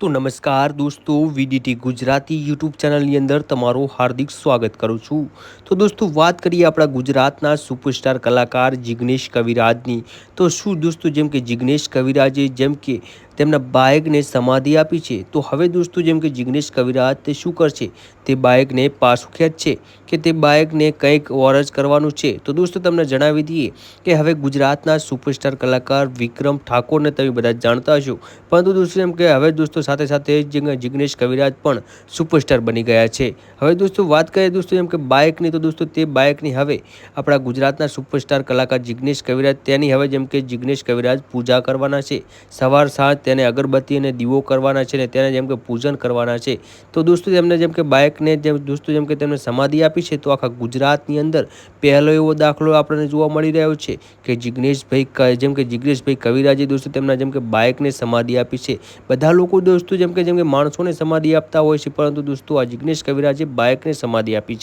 તો નમસ્કાર દોસ્તો, વીડીટી ગુજરાતી યુટ્યુબ ચેનલની અંદર તમારું હાર્દિક સ્વાગત કરું છું. તો દોસ્તો, વાત કરીએ આપણા ગુજરાતના સુપરસ્ટાર કલાકાર જિગ્નેશ કવિરાજની. તો શું દોસ્તો, જેમ કે જિગ્નેશ કવિરાજે જેમ કે તેમના બાયકને સમાધિ આપી છે, તો હવે દોસ્તો, જેમ કે જિગ્નેશ કવિરાજ તે શું કરશે? તે બાયકને પાછું ખેંચશે કે તે બાયકને કંઈક ઓરજ કરવાનું છે? તો દોસ્તો, તમને જણાવી દઈએ કે હવે ગુજરાતના સુપરસ્ટાર કલાકાર વિક્રમ ઠાકોરને તમે બધા જાણતા હશો. પરંતુ દોસ્તો, એમ કે હવે દોસ્તો સાથે સાથે જ જિગ્નેશ કવિરાજ પણ સુપરસ્ટાર બની ગયા છે. હવે દોસ્તો, વાત કરીએ દોસ્તો એમ કે બાઇકની તો દોસ્તો, તે બાઇકની હવે આપણા ગુજરાતના સુપરસ્ટાર કલાકાર જિગ્નેશ કવિરાજ, તેની હવે જેમ કે જિગ્નેશ કવિરાજ પૂજા કરવાના છે, સવાર સાંજ તેને અગરબત્તી અને દીવો કરવાના છે ને તેને જેમ કે પૂજન કરવાના છે. તો દોસ્તો, તેમને જેમ કે બાઇકને જેમ દોસ્તો, જેમ કે તેમને સમાધિ આપી છે, તો આખા ગુજરાતની અંદર પહેલો એવો દાખલો આપણને જોવા મળી રહ્યો છે કે જિગ્નેશભાઈ જેમ કે જિગ્નેશભાઈ કવિરાજે દોસ્તો, તેમના જેમ કે બાઇકને સમાધિ આપી છે. બધા લોકો દોસ્તો, જેમ કે જેમ કે, માણસોને સમાધિ આપતા હોય છે, પરંતુ દોસ્તો, આ જિગ્નેશ કવિરાજે બાઇકને સમાધિ આપી છે.